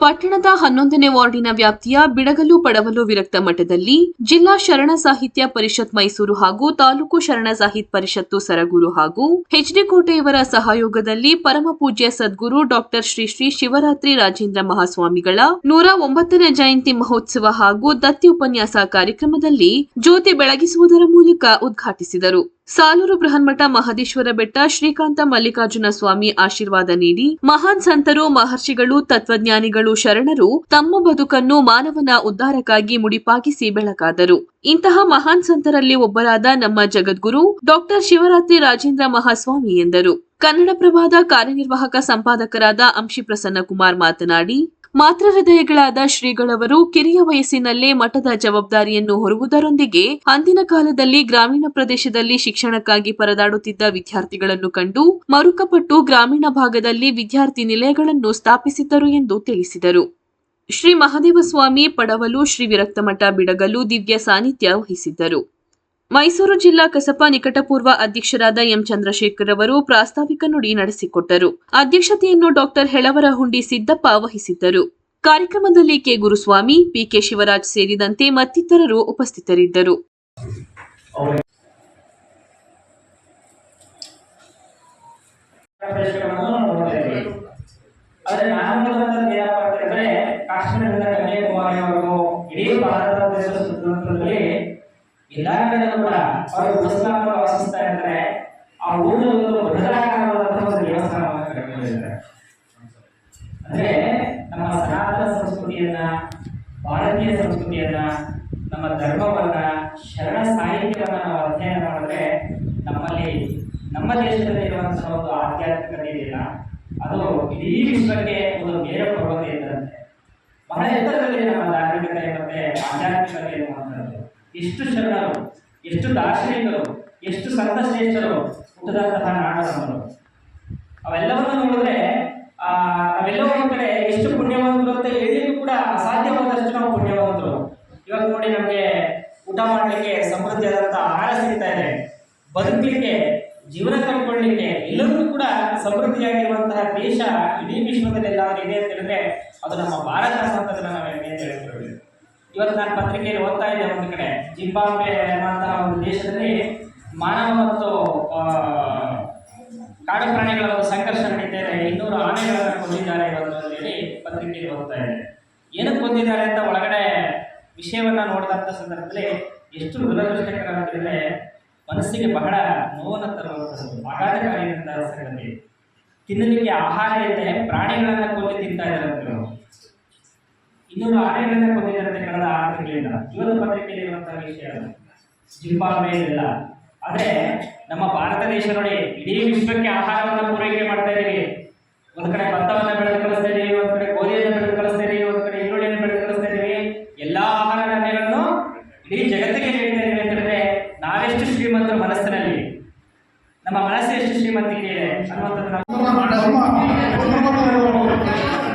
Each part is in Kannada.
ಪಟ್ಟಣದ ಹನ್ನೊಂದನೇ ವಾರ್ಡಿನ ವ್ಯಾಪ್ತಿಯ ಬಿಡಗಲು ಪಡವಲು ವಿರಕ್ತ ಮಠದಲ್ಲಿ ಜಿಲ್ಲಾ ಶರಣ ಸಾಹಿತ್ಯ ಪರಿಷತ್ ಮೈಸೂರು ಹಾಗೂ ತಾಲೂಕು ಶರಣ ಸಾಹಿತ್ಯ ಪರಿಷತ್ತು ಸರಗೂರು ಹಾಗೂ ಎಚ್ಡಿ ಕೋಟೆಯವರ ಸಹಯೋಗದಲ್ಲಿ ಪರಮ ಪೂಜ್ಯ ಸದ್ಗುರು ಡಾಕ್ಟರ್ ಶ್ರೀ ಶ್ರೀ ಶಿವರಾತ್ರಿ ರಾಜೇಂದ್ರ ಮಹಾಸ್ವಾಮಿಗಳ ನೂರ ಒಂಬತ್ತನೇ ಜಯಂತಿ ಮಹೋತ್ಸವ ಹಾಗೂ ದತ್ತಿ ಉಪನ್ಯಾಸ ಕಾರ್ಯಕ್ರಮದಲ್ಲಿ ಜ್ಯೋತಿ ಬೆಳಗಿಸುವುದರ ಮೂಲಕ ಉದ್ಘಾಟಿಸಿದರು. ಸಾಲೂರು ಬೃಹನ್ಮಠ ಮಹದೇಶ್ವರ ಬೆಟ್ಟ ಶ್ರೀಕಾಂತ ಮಲ್ಲಿಕಾರ್ಜುನ ಸ್ವಾಮಿ ಆಶೀರ್ವಾದ ನೀಡಿ ಮಹಾನ್ ಸಂತರು, ಮಹರ್ಷಿಗಳು, ತತ್ವಜ್ಞಾನಿಗಳು, ಶರಣರು ತಮ್ಮ ಬದುಕನ್ನು ಮಾನವನ ಉದ್ಧಾರಕ್ಕಾಗಿ ಮುಡಿಪಾಗಿಸಿ ಬೆಳಕಾದರು. ಇಂತಹ ಮಹಾನ್ ಸಂತರಲ್ಲಿ ಒಬ್ಬರಾದ ನಮ್ಮ ಜಗದ್ಗುರು ಡಾಕ್ಟರ್ ಶಿವರಾತ್ರಿ ರಾಜೇಂದ್ರ ಮಹಾಸ್ವಾಮಿ ಎಂದರು. ಕನ್ನಡಪ್ರಭದ ಕಾರ್ಯನಿರ್ವಾಹಕ ಸಂಪಾದಕರಾದ ಅಂಶಿ ಪ್ರಸನ್ನ ಕುಮಾರ್ ಮಾತನಾಡಿ, ಮಾತೃ ಹೃದಯಗಳಾದ ಶ್ರೀಗಳವರು ಕಿರಿಯ ವಯಸ್ಸಿನಲ್ಲೇ ಮಠದ ಜವಾಬ್ದಾರಿಯನ್ನು ಹೊರುವುದರೊಂದಿಗೆ ಅಂದಿನ ಕಾಲದಲ್ಲಿ ಗ್ರಾಮೀಣ ಪ್ರದೇಶದಲ್ಲಿ ಶಿಕ್ಷಣಕ್ಕಾಗಿ ಪರದಾಡುತ್ತಿದ್ದ ವಿದ್ಯಾರ್ಥಿಗಳನ್ನು ಕಂಡು ಮರುಕಪಟ್ಟು ಗ್ರಾಮೀಣ ಭಾಗದಲ್ಲಿ ವಿದ್ಯಾರ್ಥಿ ನಿಲಯಗಳನ್ನು ಸ್ಥಾಪಿಸಿದ್ದರು ಎಂದು ತಿಳಿಸಿದರು. ಶ್ರೀ ಮಹದೇವಸ್ವಾಮಿ ಪಡವಲು ಶ್ರೀ ವಿರಕ್ತಮಠ ಬಿಡಗಲು ದಿವ್ಯ ಸಾನ್ನಿಧ್ಯ ವಹಿಸಿದ್ದರು. ಮೈಸೂರು ಜಿಲ್ಲಾ ಕಸಪ ನಿಕಟಪೂರ್ವ ಅಧ್ಯಕ್ಷರಾದ ಎಂ ಚಂದ್ರಶೇಖರ್ ಅವರು ಪ್ರಾಸ್ತಾವಿಕ ನುಡಿ ನಡೆಸಿಕೊಟ್ಟರು. ಅಧ್ಯಕ್ಷತೆಯನ್ನು ಡಾಕ್ಟರ್ ಹೆಳವರ ಹುಂಡಿ ಸಿದ್ದಪ್ಪ ವಹಿಸಿದ್ದರು. ಕಾರ್ಯಕ್ರಮದಲ್ಲಿ ಕೆ ಗುರುಸ್ವಾಮಿ, ಪಿಕೆ ಶಿವರಾಜ್ ಸೇರಿದಂತೆ ಮತ್ತಿತರರು ಉಪಸ್ಥಿತರಿದ್ದರು. ನಾನು ಅವರು ಮುಸ್ಲಾಮರು ವಾಸಿಸ್ತಾ ಇದ್ದಾರೆ ಆ ಊರಿನ ಒಂದು ಬೃಹದಾಕಾರವಾದಂತಹ ಒಂದು ದೇವಸ್ಥಾನವನ್ನು ಕಟ್ಟಿಕೊಂಡಿದ್ದಾರೆ ಅಂದ್ರೆ ನಮ್ಮ ಸನಾತನ ಸಂಸ್ಕೃತಿಯನ್ನ, ಭಾರತೀಯ ಸಂಸ್ಕೃತಿಯನ್ನ, ನಮ್ಮ ಧರ್ಮವನ್ನ, ಶರಣ ಸಾಹಿತ್ಯವನ್ನ ನಾವು ಅಧ್ಯಯನ ಮಾಡಿದ್ರೆ ನಮ್ಮಲ್ಲಿ, ನಮ್ಮ ದೇಶದಲ್ಲಿ ಇರುವಂತಹ ಒಂದು ಆಧ್ಯಾತ್ಮಿಕತೆ ಇದೆಯಲ್ಲ ಅದು ಇಡೀ ವಿಶ್ವಕ್ಕೆ ಒಂದು ನೇರ ಪರ್ವತ ಇದ್ದಂತೆ. ಬಹಳ ಎತ್ತರದಲ್ಲಿ ನಮ್ಮ ಧಾರ್ಮಿಕತೆ ಮತ್ತೆ ಆಧ್ಯಾತ್ಮಿಕತೆ ಇರುವಂತಹದ್ದು ಇಷ್ಟು ಶರಣರು ಎಷ್ಟು ದಾರ್ಶನಿಕರು ಎಷ್ಟು ಸಂತ ಶ್ರೇಷ್ಠರು ನಾಡು ಅವೆಲ್ಲವನ್ನು ನೋಡಿದ್ರೆ, ಆ ನಾವೆಲ್ಲೋ ಕಡೆ ಎಷ್ಟು ಪುಣ್ಯವಂತರು ಅಂತ ಹೇಳಿದ್ರು ಕೂಡ ಅಸಾಧ್ಯವಾದಷ್ಟು ನಾವು ಪುಣ್ಯವಂತರು. ಇವಾಗ ನೋಡಿ ನಮಗೆ ಊಟ ಮಾಡಲಿಕ್ಕೆ ಸಮೃದ್ಧಿಯಾದಂಥ ಆಹಾರ ಸಿಗ್ತಾ ಇದೆ. ಬದುಕಲಿಕ್ಕೆ, ಜೀವನ ಕಂಡುಕೊಳ್ಳಲಿಕ್ಕೆ ಎಲ್ಲರೂ ಕೂಡ ಸಮೃದ್ಧಿಯಾಗಿರುವಂತಹ ದೇಶ ಇಡೀ ವಿಶ್ವದಲ್ಲಿ ಎಲ್ಲಾದ್ರೂ ಇದೆ ಅಂತ ಹೇಳಿದ್ರೆ, ಅದು ನಮ್ಮ ಭಾರತ ಅನ್ನೋದನ್ನ ನಾವು ಹೆಮ್ಮೆ ಅಂತ ಹೇಳ್ತೀವಿ? ಇವತ್ತು ನಾನು ಪತ್ರಿಕೆಯಲ್ಲಿ ಓದ್ತಾ ಇದ್ದೆ ಒಂದು ಕಡೆ. ಜಿಂಬಾಬ್ವೆ ಅನ್ನುವಂತಹ ಒಂದು ದೇಶದಲ್ಲಿ ಮಾನವ ಮತ್ತು ಕಾಡು ಪ್ರಾಣಿಗಳ ಒಂದು ಸಂಘರ್ಷ ನಡೀತಾ ಇದೆ. ಇನ್ನೂರು ಆನೆಗಳನ್ನು ಕೊಂದಿದ್ದಾರೆ ಇವತ್ತು ಅಂತ ಹೇಳಿ ಪತ್ರಿಕೆಯಲ್ಲಿ ಓದ್ತಾ ಇದೆ. ಏನಕ್ಕೆ ಕೊಂದಿದ್ದಾರೆ ಅಂತ ಒಳಗಡೆ ವಿಷಯವನ್ನ ನೋಡಿದಂಥ ಸಂದರ್ಭದಲ್ಲಿ ಎಷ್ಟು ದುರದೃಷ್ಟಕರ ಮನಸ್ಸಿಗೆ ಬಹಳ ನೋವನ್ನು ತರುವಂಥದ್ದು, ಆಘಾತಕಾರಿಯಾದಂತಹ ಸಂಗತಿ. ತಿನ್ನಲಿಕ್ಕೆ ಆಹಾರ ಇದೆ ಪ್ರಾಣಿಗಳನ್ನು ಕೊಂದು ತಿಂತಾ ಇದ್ದಾರೆ. ಇನ್ನೂರು ಆನೆಗಳನ್ನ ಕೊಂದಿದ್ದಾರೆ ಕಳೆದ ಆರು ತಿಂಗಳಿಂದ. ಇವತ್ತು ಪತ್ರಿಕೆಯಲ್ಲಿ ಇರುವಂತಹ ವಿಷಯ ಇಲ್ಲ ಆದ್ರೆ ನಮ್ಮ ಭಾರತ ದೇಶ ನೋಡಿ, ಇಡೀ ವಿಶ್ವಕ್ಕೆ ಆಹಾರವನ್ನು ಪೂರೈಕೆ ಮಾಡ್ತಾ ಇದ್ದೀವಿ. ಒಂದ್ ಕಡೆ ಭತ್ತವನ್ನು ಬೆಳೆದು ಕಳಿಸ್ತಾ ಇದೀವಿ, ಒಂದ್ ಕಡೆ ಗೋಧಿಯನ್ನು ಬೆಳೆದು ಕಳಿಸ್ತಾ ಇದೀವಿ ಒಂದ್ ಕಡೆ ಈರುಳ್ಳಿಯನ್ನು ಬೆಳೆದು ಕಳಿಸ್ತಾ ಇದೀವಿ ಎಲ್ಲಾ ಆಹಾರ ಧಾನ್ಯಗಳನ್ನು ಇಡೀ ಜಗತ್ತಿಗೆ ನೀಡ್ತಾ ಇದೀವಿ ಅಂತ ಹೇಳಿದ್ರೆ ನಾವೆಷ್ಟು ಶ್ರೀಮಂತರು ಮನಸ್ಸಿನಲ್ಲಿ ನಮ್ಮ ಮನಸ್ಸು ಎಷ್ಟು ಶ್ರೀಮಂತಿಕೆ ಇದೆ ಅನ್ನುವಂಥದ್ದು ನಮ್ಮ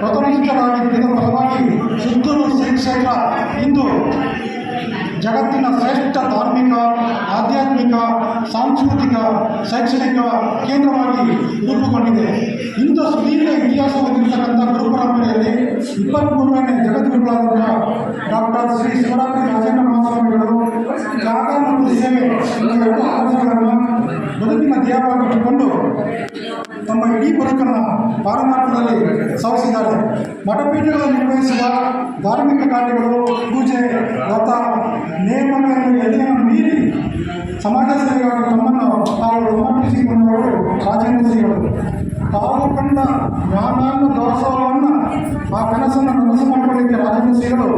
ಪ್ರಥಮಿಕರಾಗಿದ್ದ ಫಲವಾಗಿ ಸುತ್ತೂರು ಕ್ಷೇತ್ರ ಇಂದು ಜಗತ್ತಿನ ಶ್ರೇಷ್ಠ ಧಾರ್ಮಿಕ, ಆಧ್ಯಾತ್ಮಿಕ, ಸಾಂಸ್ಕೃತಿಕ, ಶೈಕ್ಷಣಿಕ ಕೇಂದ್ರವಾಗಿ ರೂಪುಗೊಂಡಿದೆ. ಇಂದು ಸುದೀರ್ಘ ಇತಿಹಾಸ ಹೊಂದಿರತಕ್ಕಂಥ ಗುರುಪರಂಪರೆಯಲ್ಲಿ ಇಪ್ಪತ್ತ್ಮೂರನೇ ಜಗದ್ಗುರುಗಳಾದಂಥ ಡಾಕ್ಟರ್ ಶ್ರೀ ಶಿವರಾತ್ರಿ ರಾಜೇಂದ್ರ ಮಹಾಸ್ವಾಮಿಗಳು ಪಾರಮಾರ್ಥದಲ್ಲಿ ಸಾಗಿಸಿದ್ದಾರೆ ಮಠಪೀಠಗಳನ್ನು ನಿರ್ವಹಿಸುವ ಧಾರ್ಮಿಕ ಕಾರ್ಯಗಳು, ಪೂಜೆ, ವ್ರತ ನೇಮಗಳನ್ನು ಎದೆಯನ್ನು ಮೀರಿ ಸಮಾಜ ಸೇವೆಗಳು ತಮ್ಮನ್ನು ತಾವು ಸಮರ್ಪಿಸಿಕೊಂಡವರು ರಾಜೇಂದ್ರ ಶ್ರೀಗಳು ತಾವು ಕಂಡ ಜ್ಞಾನಾನ್ನ ದಾಸೋಹವನ್ನು ಆ ಕನಸನ್ನು ನನಸು ಮಾಡಿಕೊಳ್ಳಿಕ್ಕೆ ರಾಜೇಂದ್ರ ಶ್ರೀಗಳು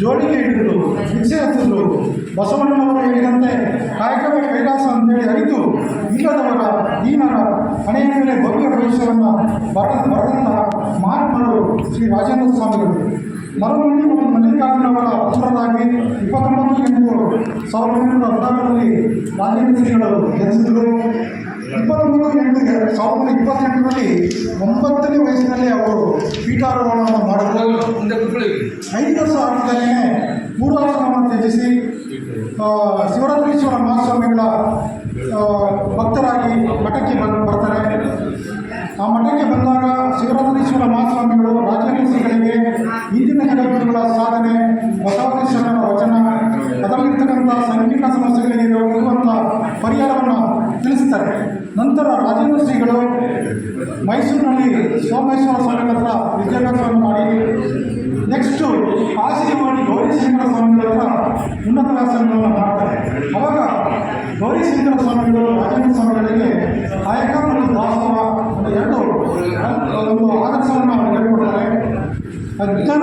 ಜೋಡಿಗೆ ಹಿಡಿದರು, ಶಿಕ್ಷೆ ಹತ್ತಿದ್ರು. ಬಸವಣ್ಣನವರು ಹೇಳಿದಂತೆ, ಕಾಯಕವೇ ಕೈಲಾಸ ಅಂತೇಳಿ ಅರಿತು, ಇಲ್ಲದವರ ದೀನರ ಹಣೆಯ ಮೇಲೆ ಭವ್ಯ ಪ್ರವೇಶವನ್ನು ಬರ ಬರೆದಂಥ ಮಾಡಲು ಶ್ರೀ ರಾಜೇಂದ್ರ ಸ್ವಾಮಿಗಳು. ಮರಮುಂಡಿ ಮತ್ತು ಮಲ್ಲಿಕಾರ್ಜುನವರ ಪುತ್ರರಾಗಿ ಇಪ್ಪತ್ತೊಂಬತ್ತು ಎಂಟು ಸಾವಿರದ ಒಂಬೈನೂರ ಹದಿನಾರರಲ್ಲಿ ರಾಜೇಂದ್ರ ಶ್ರೀಗಳು ಜನಿಸಿದರು. ಇಪ್ಪತ್ತೊಂಬತ್ತು ಎಂಟು ಸಾವಿರದ ಇಪ್ಪತ್ತೆಂಟರಲ್ಲಿ ಒಂಬತ್ತನೇ ವಯಸ್ಸಿನಲ್ಲಿ ಅವರು ಪೀಠಾರೋಹಣವನ್ನು ಮಾಡಿದರು. ಐದು ಸಾವಿರದಲ್ಲೇ ಪೂರ್ವಾಶ್ರಮವನ್ನು ತ್ಯಜಿಸಿ ಶಿವರಾತ್ರೀಶ್ವರ ಮಹಾಸ್ವಾಮಿಗಳ ಭಕ್ತರಾಗಿ ಮಠಕ್ಕೆ ಬಂದು ಬರ್ತಾರೆ. ಆ ಮಠಕ್ಕೆ ಬಂದಾಗ ಶಿವರಾತ್ರೀಶ್ವರ ಮಹಾಸ್ವಾಮಿಗಳು ರಾಜಕೀಯಗಳಿಗೆ ಶ್ರೀಗಳಿಗೆ ಜನಪದಗಳ ಸಾಧನೆ, ಬಸವೇಶ್ವರನ ವಚನ, ಅದರಲ್ಲಿರ್ತಕ್ಕಂಥ ಸಂಕೀರ್ಣ ಸಮಸ್ಯೆಗಳಿಗೆ ಇರುವಂಥ ಪರಿಹಾರವನ್ನು ತಿಳಿಸ್ತಾರೆ. ನಂತರ ರಾಜೇಂದ್ರ ಮೈಸೂರಿನಲ್ಲಿ ಸೋಮೇಶ್ವರ ಸ್ವಾಮಿ ಹತ್ರ ವಿದ್ಯಾಭ್ಯಾಸವನ್ನು ಮಾಡಿ ನೆಕ್ಸ್ಟು ಕಾಶಿಗೆ ಮಾಡಿ ಗೌರಿಶಂಕರ ಸ್ವಾಮಿಗಳ ಹತ್ರ ಉನ್ನತ ವ್ಯಾಸಂಗವನ್ನು ಮಾಡ್ತಾರೆ. ಅವಾಗ ಗೌರಿಶಂಕರ ಸ್ವಾಮಿಗಳು ರಾಜೇಂದ್ರ Pero